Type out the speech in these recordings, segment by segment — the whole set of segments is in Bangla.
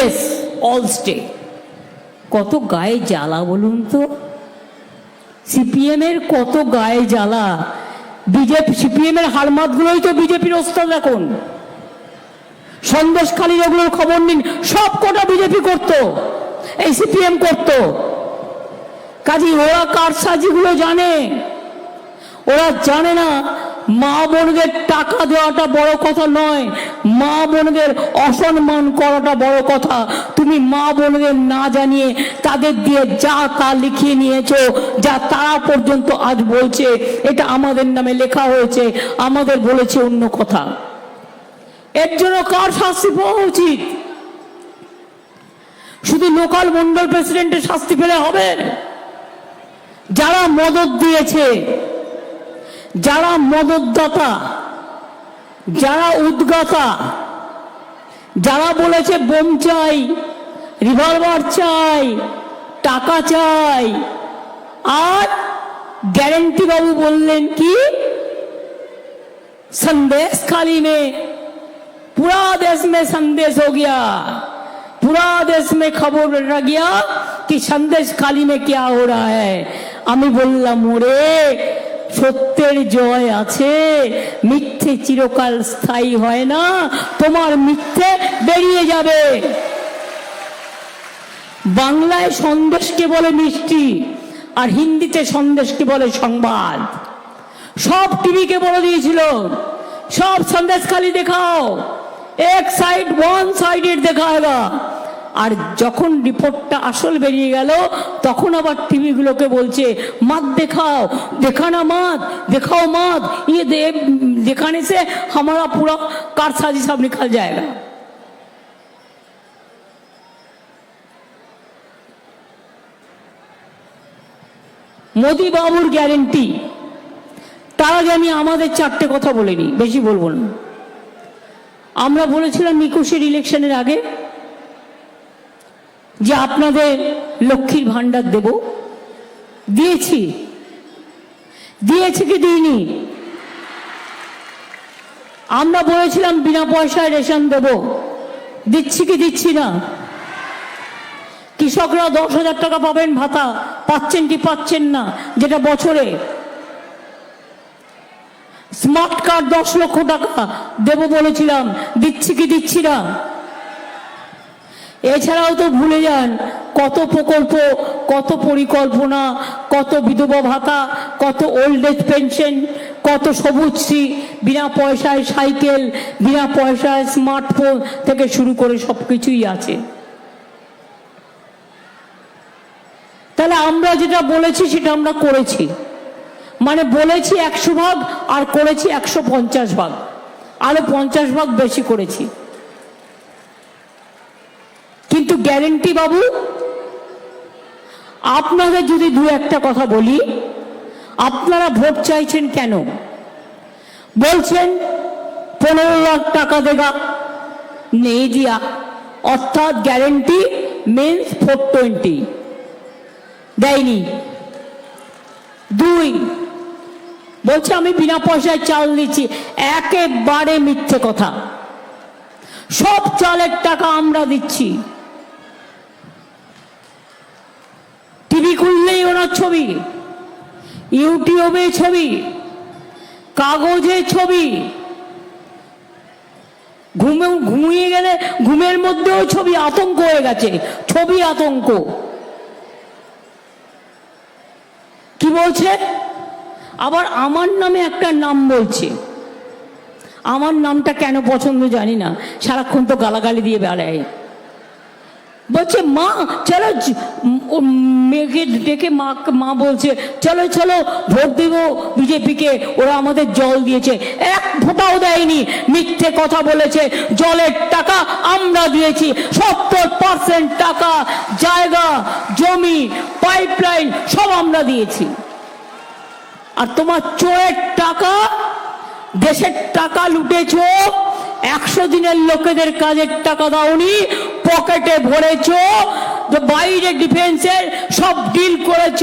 ইয়েস অল স্টে কত গায়ে জ্বালা বলুন তো? সিপিএম এর কত গায়ে জ্বালা? বিজেপি সিপিএম এর হারমাতগুলোই তো বিজেপির ওস্তাদ এখন। সন্দেশখালীর ওগুলোর খবর নিন, সব কটা বিজেপি করতো। এই সিপিএম করতো। কাজী ওরা কার সাজিগুলো জানে। ওরা জানে না মা বোনদের টাকা দেওয়াটা বড় কথা নয়। মা বোনদের অসম্মান করাটা বড় কথা। তুমি মা বোনদের না জানিয়ে তাদের দিয়ে যা তা লিখিয়ে নিয়েছো, যা তারা পর্যন্ত আজ বলছে, এটা আমাদের নামে লেখা হয়েছে, আমাদের বলেছে অন্য কথা। এর জন্য কার শাস্তি পাওয়া উচিত? শুধু লোকাল মন্ডল প্রেসিডেন্টের শাস্তি পেলে হবে? যারা মদত দিয়েছে যারা মদতদাতা যারা উদ্গাতা যারা বলেছে বোম চাই রিভলভার চাই টাকা চাই আর গ্যারেন্টি বাবু বললেন কি संदेश खाली में पूरा देश में संदेश हो गया पूरा देश में खबर रह गया कि संदेश खाली में क्या हो रहा है আমি বললাম ওরে সত্যের জয় আছে। মিথ্যে চিরকাল স্থায়ী হয় না। তোমার মিথ্যে বেরিয়ে যাবে। বাংলায় সন্দেশকে বলে মিষ্টি, আর হিন্দিতে সন্দেশকে বলে সংবাদ। সব টিভিকে বলে দিয়েছিল। সব সন্দেশ খালি দেখাও। এক সাইড ওয়ান সাইডের দেখায়গা আর যখন রিপোর্টটা আসল বেরিয়ে গেল, তখন আবার টিভিগুলোকে বলছে মাত দেখাও, দেখানা মাত দেখাও মাত ইয়ে দেখানে সে হামারা পুরো কার সাজি সব নিকাল জায়গা। মোদি বাবুর গ্যারেন্টি। তার আগে আমি আমাদের চারটে কথা বলিনি, বেশি বলব না। আমরা বলেছিলাম একুশের ইলেকশনের আগে যে আপনাদের লক্ষ্মীর ভাণ্ডার দেব। দিয়েছি। দিয়েছি কি দিইনি? আমরা বলেছিলাম বিনা পয়সায় রেশন দেব। দিচ্ছি কি দিচ্ছি না? কৃষকরা দশ হাজার টাকা পাবেন ভাতা, পাচ্ছেন কি পাচ্ছেন না, যেটা বছরে। স্মার্ট কার্ড দশ লক্ষ টাকা দেব বলেছিলাম, দিচ্ছি কি দিচ্ছি না? এছাড়াও তো ভুলে যান, কত প্রকল্প, কত পরিকল্পনা, কত বিধবা ভাতা, কত ওল্ড এজ পেনশন কত সবুজশ্রী বিনা পয়সায় সাইকেল, বিনা পয়সায় স্মার্টফোন থেকে শুরু করে সব কিছুই আছে। তাহলে আমরা যেটা বলেছি সেটা আমরা করেছি। মানে বলেছি একশো ভাগ আর করেছি একশো পঞ্চাশ ভাগ। আরও পঞ্চাশ ভাগ বেশি করেছি। কিন্তু গ্যারেন্টি বাবু আপনাদের যদি দু একটা কথা বলি, আপনারা ভোট চাইছেন কেন? বলছেন, পনেরো লাখ টাকা দেগা, নেই দিয়া। অর্থাৎ গ্যারেন্টি মিনস ফোর টোয়েন্টি দেয়নি। দুই, বলছে, আমি বিনা পয়সায় চাল দিচ্ছি একেবারে মিথ্যে কথা। সব চালের টাকা আমরা দিচ্ছি। ছবি, ইউটিউবে ছবি, কাগজে ছবি, ঘুমে, ঘুমিয়ে গেলে ঘুমের মধ্যেও ছবি, আতঙ্ক হয়ে গেছে, ছবি আতঙ্ক। কি বলছে? আবার আমার নামে একটা নাম বলছে। আমার নামটা কেন পছন্দ জানি না, সারাক্ষণ তো গালাগালি দিয়ে বেড়ায়। বলছে, মা, চলো মেয়েকে ডেকে মা মা বলছে, চলো চলো, ভোট দেব বিজেপিকে, ওরা আমাদের জল দিয়েছে। এক ফোঁটাও দেয়নি, মিথ্যে কথা বলেছে, জলের টাকা আমরা দিয়েছি, সত্তর পার্সেন্ট টাকা, জায়গা, জমি, পাইপলাইন সব আমরা দিয়েছি। আর তোমার চোরের টাকা, দেশের টাকা লুটেছো, একশো দিনের লোকেদের কাজের টাকা দাওনি পকেটে ভরেছো বাইরে ডিফেন্সের সব ডিল করেছ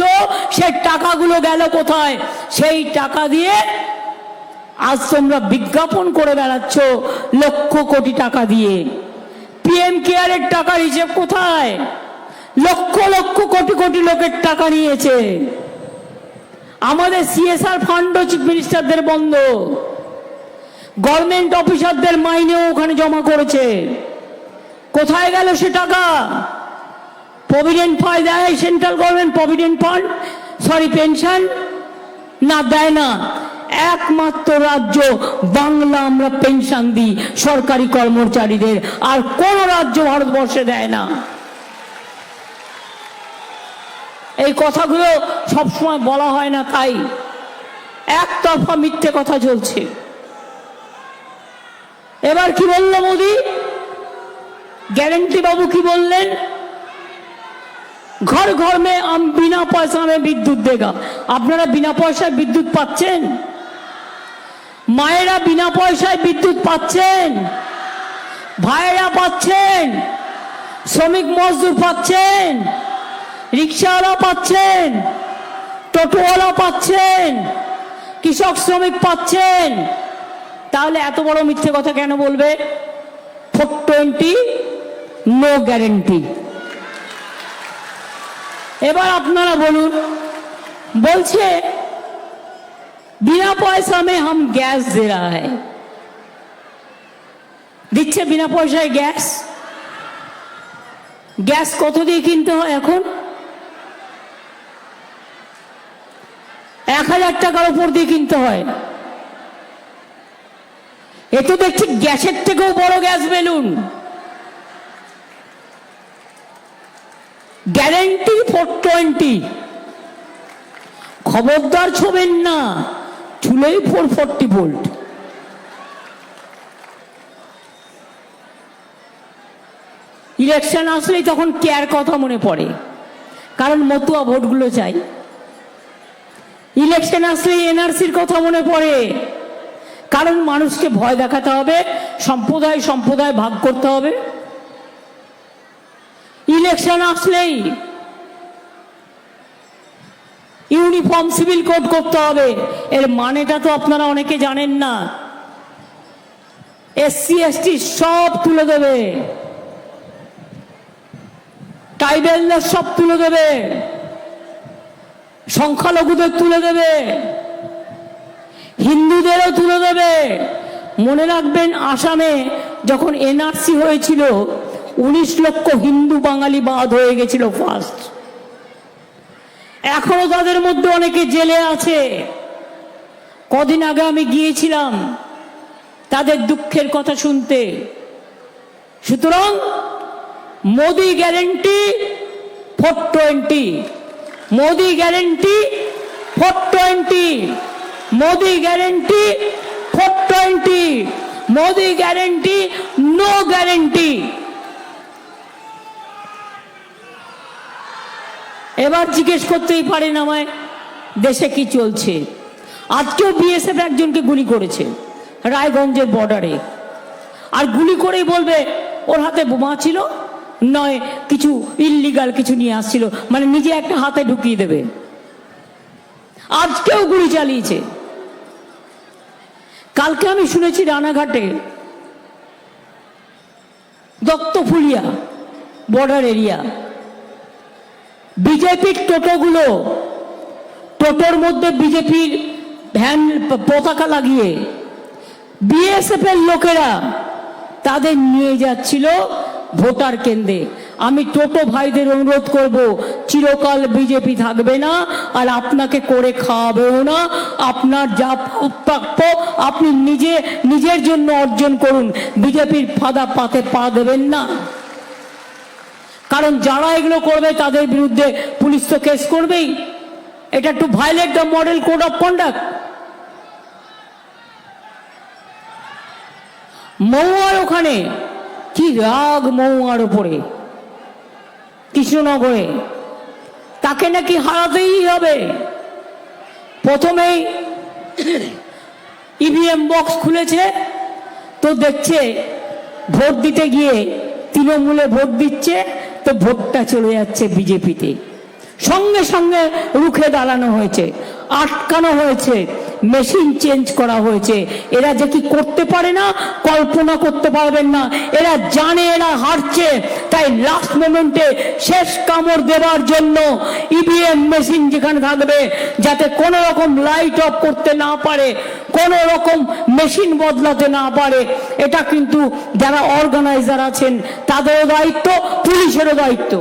সেই টাকাগুলো গেল কোথায়? সেই টাকা দিয়ে আজ তোমরা বিজ্ঞাপন করে বেড়াচ্ছ লক্ষ কোটি টাকা দিয়ে। পিএম কেয়ারের টাকার হিসেব কোথায়? লক্ষ লক্ষ কোটি কোটি লোকের টাকা নিয়েছে। আমাদের সিএসআর ফান্ডও চিফ মিনিস্টারদের বন্ধ। গভর্নমেন্ট অফিসারদের মাইনেও ওখানে জমা করেছে। কোথায় গেল সে টাকা? প্রভিডেন্ট ফান্ড দেয় central government provident fund sorry pension না, দেয় না। একমাত্র রাজ্য বাংলা আমরা পেনশন দিই, সরকারি কর্মচারীদের। আর কোন রাজ্য ভারতবর্ষে দেয় না। এই কথাগুলো সবসময় বলা হয় না তাই। একতরফা মিথ্যে কথা চলছে। এবার কি বলল মোদি? গ্যারেন্টি বাবু কি বললেন? ঘর ঘর মে আম বিনা পয়সা মে বিদ্যুৎ দেগা। আপনারা বিনা পয়সায় বিদ্যুৎ পাচ্ছেন? মায়েরা বিনা পয়সায় বিদ্যুৎ পাচ্ছেন? ভাইয়েরা পাচ্ছেন? শ্রমিক মজদুর পাচ্ছেন? রিক্সাওয়ালা পাচ্ছেন? টোটোওয়ালা পাচ্ছেন? কৃষক শ্রমিক পাচ্ছেন? তাহলে এত বড় মিথ্যে কথা কেন বলবে? ফোর টোয়েন্টি নো গ্যারেন্টি এবার আপনারা বলুন, বলছে, বিনা পয়সা মে হাম গ্যাস দে দিচ্ছে বিনা পয়সায় গ্যাস। গ্যাস কত দিয়ে কিনতে হয় এখন? এক হাজার টাকার উপর দিয়ে কিনতে হয়। এ তো দেখছি গ্যাসের থেকেও বড় gas balloon. Guarantee four twenty. খবরদার ছবেন না, চুলেই ফোর ফোরটি ভোল্ট। ইলেকশন আসলেই তখন কেয়ার কথা মনে পড়ে, কারণ মতুয়া ভোটগুলো চাই। ইলেকশন আসলেই এনআরসির কথা মনে পড়ে, কারণ মানুষকে ভয় দেখাতে হবে, সম্প্রদায় সম্প্রদায় ভাগ করতে হবে। ইলেকশন আসলেই ইউনিফর্ম সিভিল কোড করতে হবে। এর মানেটা তো আপনারা অনেকে জানেন না। এসসি এসটি সব তুলে দেবে। ট্রাইবেলদের সব তুলে দেবে। সংখ্যালঘুদের তুলে দেবে। হিন্দুদেরও তুলে দেবে। মনে রাখবেন আসামে যখন এনআরসি হয়েছিল উনিশ লক্ষ হিন্দু বাঙালি বাদ হয়ে গেছিল ফার্স্ট এখনও তাদের মধ্যে অনেকে জেলে আছে। কদিন আগে আমি গিয়েছিলাম তাদের দুঃখের কথা শুনতে। সুতরাং Modi guarantee four twenty Modi guarantee four twenty Modi guarantee four twenty Modi guarantee no guarantee এবার জিজ্ঞেস করতেই পারেন আমায়, দেশে কি চলছে? আজকেও বিএসএফ একজনকে গুলি করেছে, রায়গঞ্জের বর্ডারে আর গুলি করেই বলবে, ওর হাতে বোমা ছিল, নয়, কিছু ইল্লিগাল কিছু নিয়ে আসছিল মানে নিজে একটা হাতে ঢুকিয়ে দেবে। আজকেও গুলি চালিয়েছে। কালকে আমি শুনেছি রানাঘাটে, দত্তফুলিয়া বর্ডার এরিয়া বিজেপির টোটোগুলো, টোটোর মধ্যে বিজেপির ভ্যান পতাকা লাগিয়ে বিএসএফ এর লোকেরা তাদের নিয়ে যাচ্ছিল ভোটার কেন্দ্রে। আমি টোটো ভাইদের অনুরোধ করব, চিরকাল বিজেপি থাকবে না আর আপনাকে করে খাওয়াবেও না। আপনার যা প্রাপ্য আপনি নিজে, নিজের জন্য অর্জন করুন। বিজেপির ফাদা পাতে পা দেবেন না। কারণ যারা এগুলো করবে তাদের বিরুদ্ধে পুলিশ তো কেস করবেই। এটা to violate the model code of conduct মৌয়ার ওখানে, কি রাগ মৌয়ার ওপরে কৃষ্ণনগরে। তাকে নাকি হারাতেই হবে। প্রথমেই ইভিএম বক্স খুলেছে, তো দেখছে, ভোট দিতে গিয়ে তৃণমূলে ভোট দিচ্ছে তো ভোটটা চলে যাচ্ছে বিজেপিতে। সঙ্গে সঙ্গে রুখে দাঁড়ানো হয়েছে আটকানো হয়েছে। মেশিন চেঞ্জ করা হয়েছে। এরা যে কি করতে পারে না, কল্পনা করতে পারবেন না। এরা জানে, এরা হারছে। তাই লাস্ট মোমেন্টে শেষ কামড় দেওয়ার জন্য ইভিএম মেশিন যেখানে থাকবে, যাতে কোনো রকম লাইট অফ করতে না পারে, কোনো রকম মেশিন বদলাতে না পারে, এটা কিন্তু যারা অর্গানাইজার আছেন, তাদেরও দায়িত্ব, পুলিশেরও দায়িত্ব।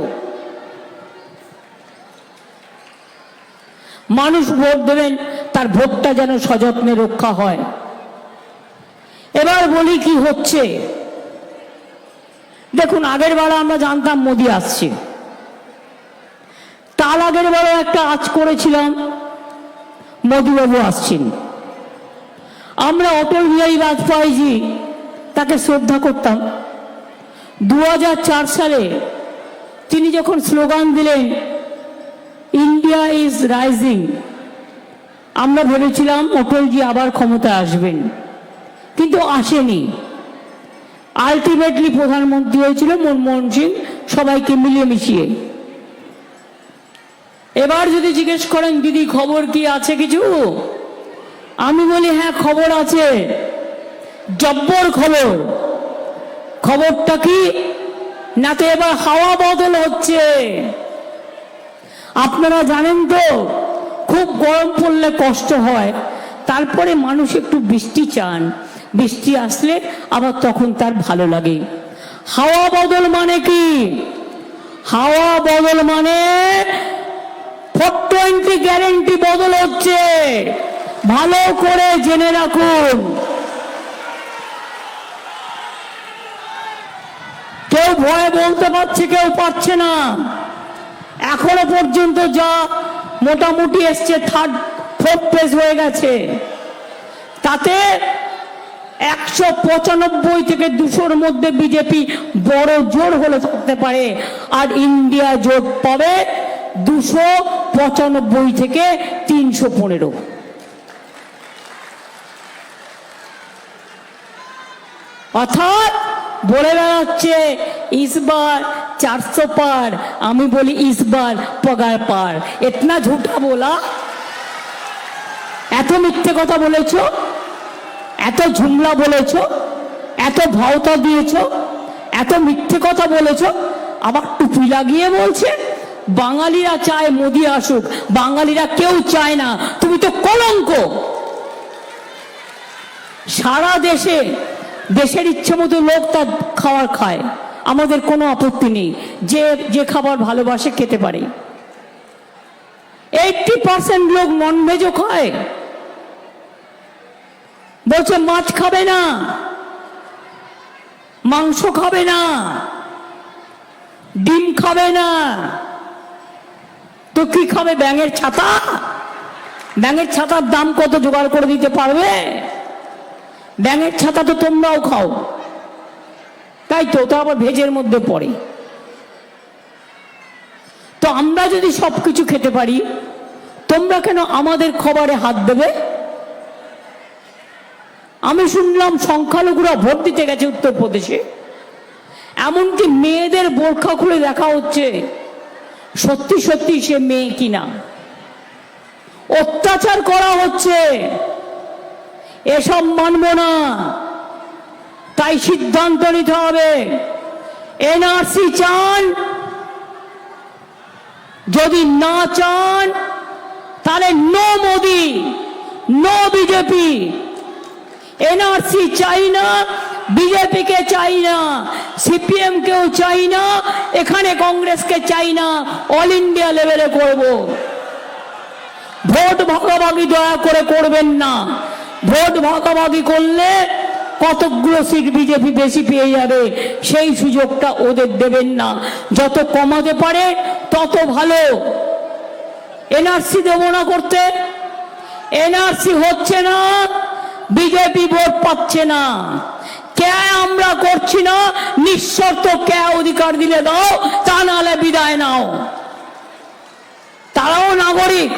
মানুষ ভোট দেবেন তার ভোটটা যেন সযত্নে রক্ষা হয়। এবার বলি কি হচ্ছে? দেখুন, আগের বার আমরা জানতাম মোদি আসছে। তার আগের বারও একটা আজ করেছিলাম, মোদিবাবু আসছেন। আমরা অটল বিহারী বাজপেয়ীজি তাকে শ্রদ্ধা করতাম। দু হাজার চার সালে তিনি যখন স্লোগান দিলেন, ইন্ডিয়া ইজ রাইজিং আমরা ভেবেছিলাম অটলজি আবার ক্ষমতায় আসবেন, কিন্তু আসেনি। আলটিমেটলি প্রধানমন্ত্রী হয়েছিল মনমোহন সিং, সবাইকে মিলিয়ে মিশিয়ে। এবার যদি জিজ্ঞেস করেন, দিদি, খবর কি আছে কিছু? আমি বলি হ্যাঁ খবর আছে। জব্বর খবর। খবরটা কি? না তো এবার হাওয়া বদল হচ্ছে। আপনারা জানেন তো গরম পড়লে কষ্ট হয়। তারপরে মানুষ একটু বৃষ্টি চান। বৃষ্টি আসলে আবার তখন তার ভালো লাগে। হাওয়া বদল মানে কি? হাওয়া বদল মানে ফোর টোয়েন্টি গ্যারেন্টি বদল হচ্ছে। ভালো করে জেনে রাখুন। কেউ ভয়ে বলতে পারছে, কেউ পারছে না। এখনও পর্যন্ত যা মোটামুটি এসছে থার্ড ফোর্থ পেজ হয়ে গেছে। তাতে একশো পঁচানব্বই থেকে দুশোর মধ্যে বিজেপি বড় জোর হলে থাকতে পারে। আর ইন্ডিয়া জোট পাবে দুশো পঁচানব্বই থেকে তিনশো পনেরো। অর্থাৎ বলে বেড়াচ্ছে, ইসবার, চারশো পার। আমি বলি, ইসবার, পগার পার। এতনা ঝুঠা বলা। এত মিথ্যে কথা বলেছ, এত ঝুমলা বলেছ, এত ভাওতা দিয়েছ, এত মিথ্যে কথা বলেছ। আবার টুপি লাগিয়ে বলছে, বাঙালিরা চায় মোদি আসুক, বাঙালিরা কেউ চায় না। তুমি তো কলঙ্ক। সারা দেশে দেশের ইচ্ছে মতো লোক তার খাবার খায়। আমাদের কোনো আপত্তি নেই। যে যে খাবার ভালোবাসে খেতে পারে। এইটটি পার্সেন্ট লোক ননভেজও খায়। বলছে, মাছ খাবে না। মাংস খাবে না। ডিম খাবে না। তো কি খাবে ব্যাঙের ছাতা? ব্যাঙের ছাতার দাম কত জোগাড় করে দিতে পারবে? ব্যাঙের ছাতা তো তোমরাও খাও। তাই তো তো আবার ভেজের মধ্যে পড়ে। তো আমরা যদি সবকিছু খেতে পারি, তোমরা কেন আমাদের খবরে হাত দেবে? আমি শুনলাম সংখ্যালঘুরা ভোট দিতে গেছে উত্তরপ্রদেশে। এমনকি মেয়েদের বোরখা খুলে দেখা হচ্ছে, সত্যি সত্যি সে মেয়ে কিনা। অত্যাচার করা হচ্ছে। এসব মানব না। তাই সিদ্ধান্ত নিতে হবে। এনআরসি চান। যদি না চান, তাহলে no Modi, no BJP. NRC চাই না, বিজেপিকে চাই না সিপিএম কেও চাই না, এখানে কংগ্রেসকে চাই না, অল ইন্ডিয়া লেভেলে করব। ভোট ভাগাভাগি দয়া করে করবেন না। ভোট ভাগাভাগি করলে কতগুলো সিট বিজেপি বেশি পেয়ে যাবে? সেই সুযোগটা ওদের দেবেন না। যত কমাতে পারে, তত ভালো। এনআরসি দেব না করতে। এনআরসি হচ্ছে না, বিজেপি ভোট পাচ্ছে না। কে আমরা করছি না, নিঃশর্ত কে অধিকার দিলে দাও, তা নাহলে বিদায় নাও। তারাও নাগরিক,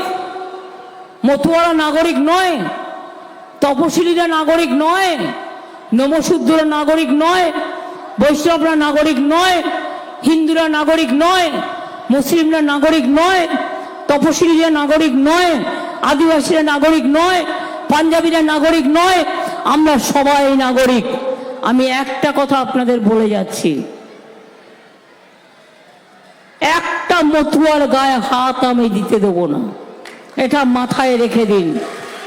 মতুয়ারা নাগরিক নয়। তপশিলীরা নাগরিক নয় নমশূদ্ররা নাগরিক নয়, বৈষ্ণবরা নাগরিক নয়, হিন্দুরা নাগরিক নয়, মুসলিমরা নাগরিক নয়, তপশিলীরা নাগরিক নয়, আদিবাসীরা নাগরিক নয়, পাঞ্জাবিরা নাগরিক নয়, আমরা সবাই নাগরিক। আমি একটা কথা আপনাদের বলে যাচ্ছি। একটা মতুয়ার গায়ে হাত আমি দিতে দেবো না। এটা মাথায় রেখে দিন।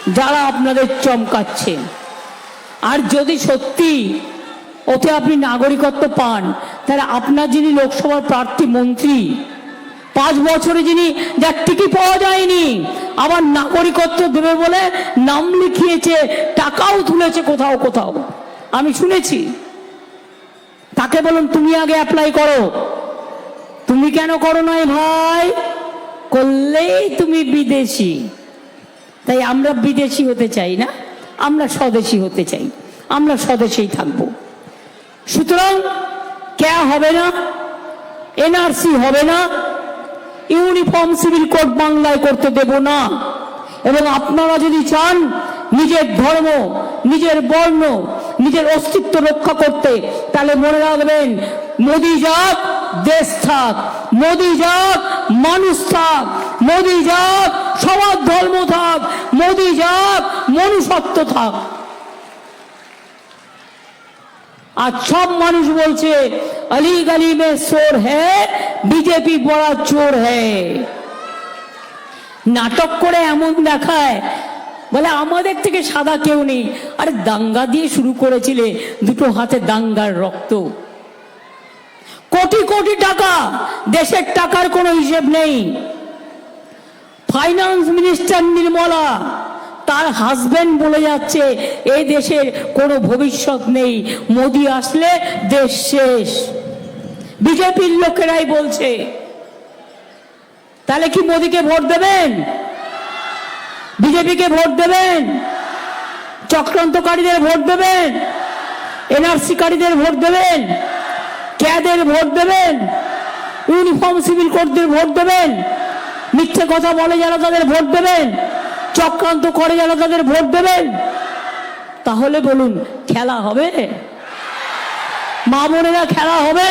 যারা আপনাদের চমকাচ্ছে। আর যদি সত্যি ওতে আপনি নাগরিকত্ব পান, তাহলে আপনার যিনি লোকসভার প্রার্থী, মন্ত্রী, পাঁচ বছরে যিনি যার টিকি পাওয়া যায়নি, আবার নাগরিকত্ব দেবে বলে নাম লিখিয়েছে, টাকাও তুলেছে কোথাও কোথাও। আমি শুনেছি। তাকে বলুন, তুমি আগে অ্যাপ্লাই করো। তুমি কেন করো নাই ভাই? করলেই তুমি বিদেশি। তাই আমরা বিদেশি হতে চাই না, আমরা স্বদেশি হতে চাই, আমরা স্বদেশেই থাকব। সুতরাং ক্যা হবে না, এনআরসি হবে না, ইউনিফর্ম সিভিল কোড বাংলায় করতে দেব না। এবং আপনারা যদি চান নিজের ধর্ম, নিজের বর্ণ, নিজের অস্তিত্ব রক্ষা করতে, তাহলে মনে রাখবেন, মোদি যাক, দেশ থাক, মোদি যাক, মানুষ থাক, মোদি যাক সবার ধর্ম থাক, মোদি যাক মনুষত্ব থাক। আর সব মানুষ বলছে, আলী গলি মে চোর হ্যাঁ বিজেপি বড় চোর হ্যাঁ নাটক করে এমন দেখায়, বলে আমাদের থেকে সাদা কেউ নেই। আরে দাঙ্গা দিয়ে শুরু করেছিলে দুটো হাতে দাঙ্গার রক্ত। কোটি কোটি টাকা, দেশের টাকার কোনো হিসেব নেই। ফাইন্যান্স মিনিস্টার নির্মলা তার হাজবেন্ড বলে যাচ্ছে এই দেশের কোনো ভবিষ্যৎ নেই। মোদি আসলে দেশ শেষ। বিজেপির লোকেরাই বলছে, তাহলে কি মোদিকে ভোট দেবেন? বিজেপিকে ভোট দেবেন? চক্রান্তকারীদের ভোট দেবেন? এনআরসিকারীদের ভোট দেবেন? ক্যাদের ভোট দেবেন? ইউনিফর্ম সিভিল কোডদের ভোট দেবেন? মিথ্যে কথা বলে যেন তাদের ভোট দেবেন, চক্রান্ত করে যেন তাদের ভোট দেবেন, তাহলে বলুন খেলা হবে? মা বোনেরা খেলা হবে?